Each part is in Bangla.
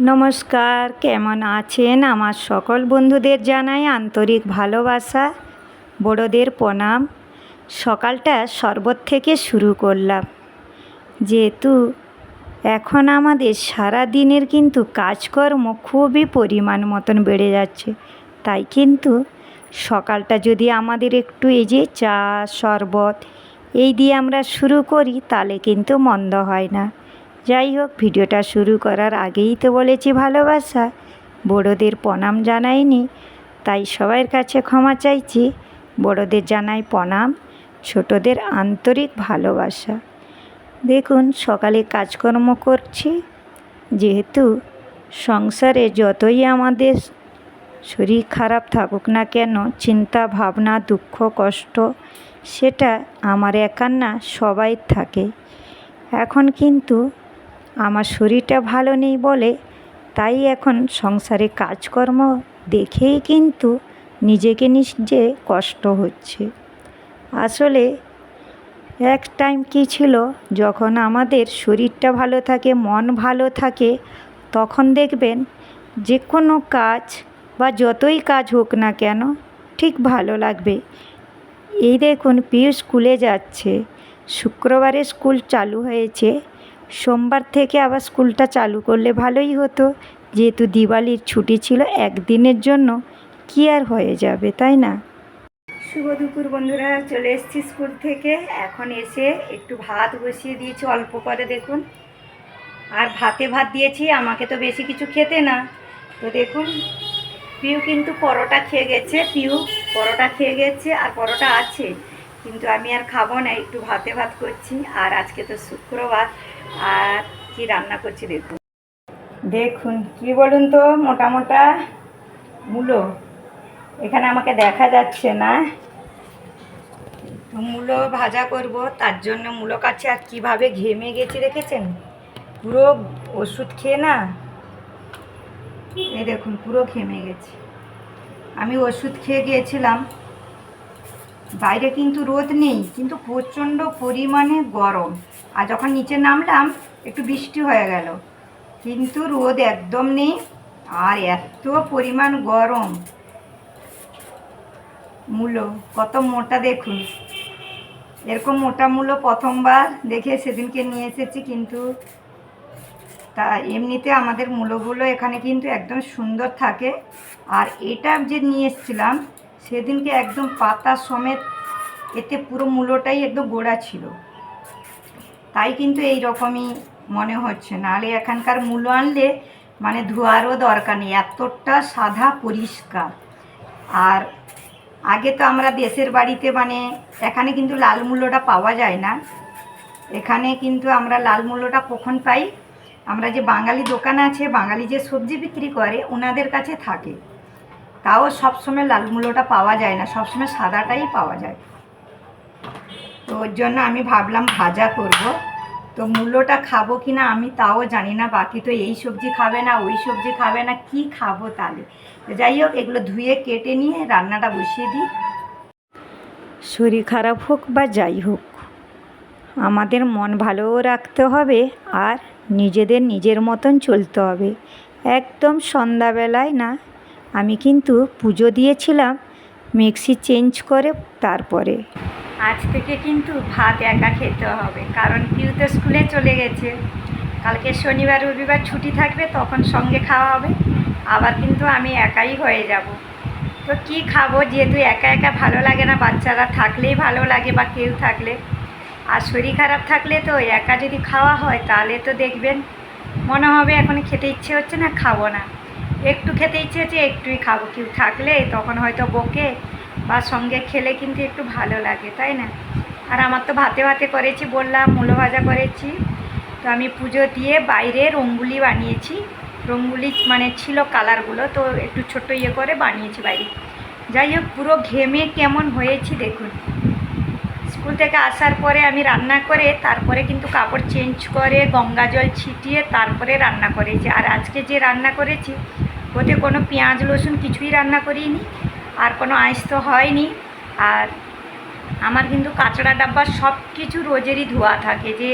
নমস্কার, কেমন আছেন? আমার সকল বন্ধুদের জানাই আন্তরিক ভালোবাসা, বড়দের প্রণাম। সকালটা শরবত থেকে শুরু করলাম। যেহেতু এখন আমাদের সারা দিনের কিন্তু কাজকর্ম খুবই পরিমাণ মতন বেড়ে যাচ্ছে, তাই কিন্তু সকালটা যদি আমাদের একটু এই যে চা, শরবত এই দিয়ে আমরা শুরু করি, তাহলে কিন্তু মন্দ হয় না। যাই হোক, ভিডিওটা শুরু করার আগেই তো বলেছি ভালোবাসা। বড়োদের প্রণাম জানাইনি, তাই সবার কাছে ক্ষমা চাইছি। বড়োদের জানাই প্রণাম, ছোটদের আন্তরিক ভালোবাসা। দেখুন, সকালে কাজকর্ম করছি। যেহেতু সংসারে যতই আমাদের শরীর খারাপ থাকুক না কেন, চিন্তা, ভাবনা, দুঃখ, কষ্ট, সেটা আমার একার না, সবাই থাকে। এখন কিন্তু আমার শরীরটা ভালো নেই বলে, তাই এখন সংসারে কাজকর্ম দেখেই কিন্তু নিজেকে নিজে কষ্ট হচ্ছে। আসলে এক টাইম কী ছিল, যখন আমাদের শরীরটা ভালো থাকে, মন ভালো থাকে, তখন দেখবেন যে কোনো কাজ বা যতই কাজ হোক না কেন, ঠিক ভালো লাগবে। এই দেখুন পিউ স্কুলে যাচ্ছে, শুক্রবারে স্কুল চালু হয়েছে সোমবার থেকে আবার স্কুলটা চালু করলে ভালোই হতো। যেহেতু দিওয়ালির ছুটি ছিল একদিনের জন্য, কি আর হয়ে যাবে, তাই না? শুভ দুপুর বন্ধুরা, চলে এসেছি স্কুল থেকে। এখন এসে একটু ভাত বসিয়ে দিয়েছি, অল্প করে দেখুন। আর ভাতে ভাত দিয়েছি, আমাকে তো বেশি কিছু খেতে না। তো দেখুন, পিউ কিন্তু পরোটা খেয়ে গেছে, পিউ পরোটা খেয়ে গেছে, আর পরোটা আছে। কিন্তু আমি আর খাব না, একটু ভাতে ভাত করছি, আর আজকে তো শুক্রবার, আর কি রান্না করছি দেখুন। দেখুন, কি বলুন তো মোটা মোটা মূলো, এখানে আমাকে দেখা যাচ্ছে না। মূলো ভাজা করব, তার জন্য মূলো কাছে আর কীভাবে ঘেমে গেছি দেখেছেন? পুরো ওষুধ খেয়ে না? এই দেখুন, পুরো ঘেমে গেছি। আমি ওষুধ খেয়ে গিয়েছিলাম বাইরে কিন্তু রোদ নেই, কিন্তু প্রচণ্ড পরিমাণে গরম। আর যখন নিচে নামলাম, একটু বৃষ্টি হয়ে গেল। কিন্তু রোদ একদম নেই, আর এত পরিমাণ গরম। মূলো, কত মোটা দেখুন। এরকম মোটা মূলো প্রথমবার দেখে সেদিনকে নিয়ে এসেছি কিন্তু তা এমনিতে আমাদের মূলোগুলো এখানে কিন্তু একদম সুন্দর থাকে। আর এটা যে নিয়ে এসেছিলাম সেদিনকে একদম পাতা সমেত এতে পুরো মূলোটাই একদম গোড়া ছিল। তাই কিন্তু এই রকমই মনে হচ্ছে। নাহলে এখানকার মূলো আনলে মানে ধোয়ারও দরকার নেই, এতটা সাদা পরিষ্কার। আর আগে তো আমরা দেশের বাড়িতে মানে এখানে কিন্তু লাল মূল্যটা পাওয়া যায় না। এখানে কিন্তু আমরা লাল মূল্যটা কখন পাই? আমরা যে বাঙালি দোকান আছে, বাঙালি যে সবজি বিক্রি করে, ওনাদের কাছে থাকে। তাও সবসময় লাল মূল্যটা পাওয়া যায় না, সবসময় সাদাটাই পাওয়া যায়। তো ওর জন্য আমি ভাবলাম ভাজা করব। তো মূল্যটা খাব কি না আমি তাও জানি না, বাকি তো এই সবজি খাবে না, ওই সবজি খাবে না, কি খাব তাহলে? যাই হোক, এগুলো ধুয়ে কেটে নিয়ে রান্নাটা বসিয়ে দিই। শরীর খারাপ হোক বা যাই হোক, আমাদের মন ভালোও রাখতে হবে আর নিজেদের নিজের মতন চলতে হবে। একদম সন্ধ্যাবেলায় না আমি কিন্তু পুজো দিয়েছিলাম, মিক্সি চেঞ্জ করে তারপরে। আজ থেকে কিন্তু ভাত একা খেতে হবে, কারণ পিউ তো স্কুলে চলে গেছে। কালকে শনিবার, রবিবার ছুটি থাকবে, তখন সঙ্গে খাওয়া হবে। আবার কিন্তু আমি একাই হয়ে যাব। তো কি খাব, যেহেতু একা একা ভালো লাগে না, বাচ্চারা থাকলেই ভালো লাগে বা কেউ থাকলে। আর শরীর খারাপ থাকলে তো একা যদি খাওয়া হয়, তাহলে তো দেখবেন মনে হবে এখন খেতে ইচ্ছে হচ্ছে না, খাব না। একটু খেতে ইচ্ছে হচ্ছে একটুই খাব। কেউ থাকলে তখন হয়তো বকে বা সঙ্গে খেলে কিন্তু একটু ভালো লাগে, তাই না? আর আমার তো ভাতে ভাতে করেছি বললাম, মূলো ভাজা করেছি। তো আমি পুজো দিয়ে বাইরে রঙ্গুলি বানিয়েছি। রঙ্গুলি মানে ছিল কালারগুলো, তো একটু ছোট ইয়ে করে বানিয়েছি বাইরে। যাই হোক, পুরো ঘেমে কেমন হয়েছি দেখুন। স্কুল থেকে আসার পরে আমি রান্না করে, তারপরে কিন্তু কাপড় চেঞ্জ করে, গঙ্গা জল ছিটিয়ে তারপরে রান্না করেছি। আর আজকে যে রান্না করেছি ওতে কোনো পেঁয়াজ, রসুন কিছুই রান্না করিনি, আর কোনো আইস তো হয়নি। আর আমার কিন্তু কাঁচড়া ডাব্বা সব কিছু রোজেরই ধোয়া থাকে যে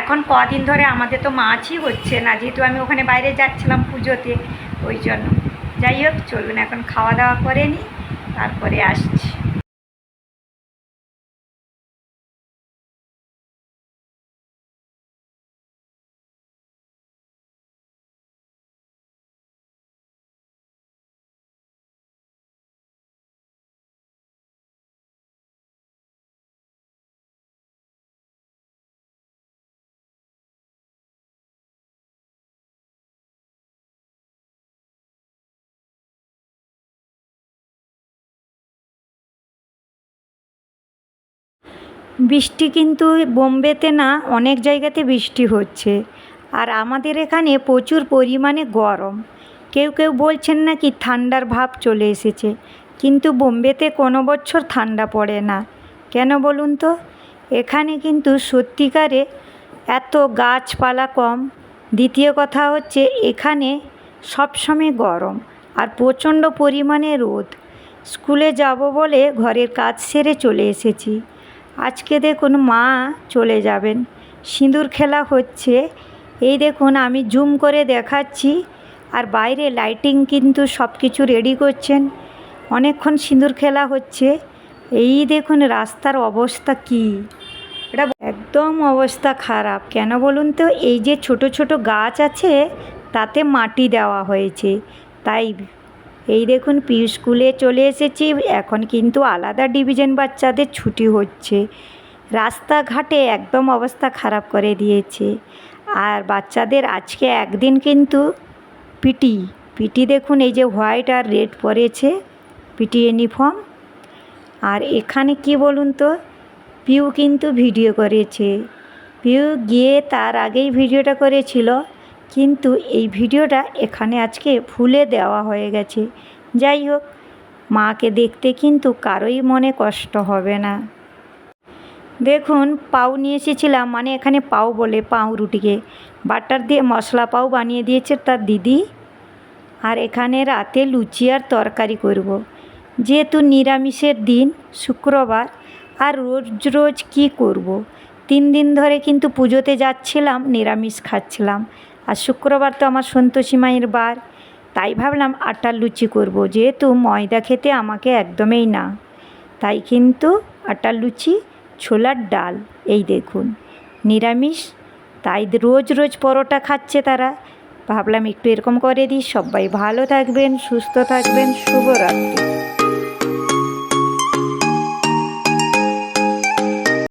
এখন কদিন ধরে আমাদের তো মাছই হচ্ছে না, যেহেতু আমি ওখানে বাইরে যাচ্ছিলাম পুজোতে, ওই জন্য। যাই হোক, চলুন এখন খাওয়া দাওয়া করে নিই, তারপরে আসছি। বৃষ্টি কিন্তু বোম্বেতে না, অনেক জায়গাতে বৃষ্টি হচ্ছে। আর আমাদের এখানে প্রচুর পরিমাণে গরম। কেউ কেউ বলছেন নাকি ঠান্ডার ভাব চলে এসেছে, কিন্তু বোম্বেতে কোনো বছর ঠান্ডা পড়ে না। কেন বলুন তো? এখানে কিন্তু সত্যিকারে এত গাছপালা কম। দ্বিতীয় কথা হচ্ছে এখানে সবসময় গরম আর প্রচণ্ড পরিমাণে রোদ। স্কুলে যাব বলে ঘরের কাজ সেরে চলে এসেছি। আজকে দেখুন মা চলে যাবেন। সিঁদুর খেলা হচ্ছে। এই দেখুন আমি জুম করে দেখাচ্ছি। আর বাইরে লাইটিং কিন্তু সব কিছু রেডি করছেন। অনেকক্ষণ সিঁদুর খেলা হচ্ছে। এই দেখুন রাস্তার অবস্থা কী। এটা একদম অবস্থা খারাপ। কেন বলুন তো? এই যে ছোট ছোট গাছ আছে, তাতে মাটি দেওয়া হয়েছে। তাই এই দেখুন পি স্কুলে চলে এসেছি। এখন কিন্তু আলাদা ডিভিশন বাচ্চাদের ছুটি হচ্ছে। রাস্তাঘাটে একদম অবস্থা খারাপ করে দিয়েছে। আর বাচ্চাদের আজকে একদিন কিন্তু পিটি। পিটি দেখুন, এই যে হোয়াইট আর রেড পরেছে, পিটি ইউনিফর্ম। আর এখানে কি বলুন তো, পিউ কিন্তু ভিডিও করেছে। পিউ গিয়ে তার আগেই ভিডিওটা করেছিল। কিন্তু এই ভিডিওটা এখানে আজকে ভুলে দেওয়া হয়ে গেছে। যাই হোক, মাকে দেখতে কিন্তু কারোই মনে কষ্ট হবে না। দেখুন পাউ নিয়ে এসেছিলাম মানে এখানে পাউ বলে পাউ রুটিকে। বাটার দিয়ে মশলা পাউ বানিয়ে দিয়েছে তার দিদি। আর এখানে রাতে লুচি আর তরকারি করব। যেহেতু নিরামিষের দিন, শুক্রবার, আর রোজ রোজ কি করব। তিন দিন ধরে কিন্তু পুজোতে যাচ্ছিলাম, নিরামিষ খাচ্ছিলাম। আর শুক্রবার তো আমার সন্তোষী মায়ের বার। তাই ভাবলাম আটার লুচি করব, যেহেতু ময়দা খেতে আমাকে একদমই না। তাই কিন্তু আটার লুচি, ছোলার ডাল, এই দেখুন, নিরামিষ। তাই রোজ রোজ পরোটা খাচ্ছে তারা। ভাবলাম একটু এরকম করে দিই। সবাই ভালো থাকবেন, সুস্থ থাকবেন, শুভরাত্রি।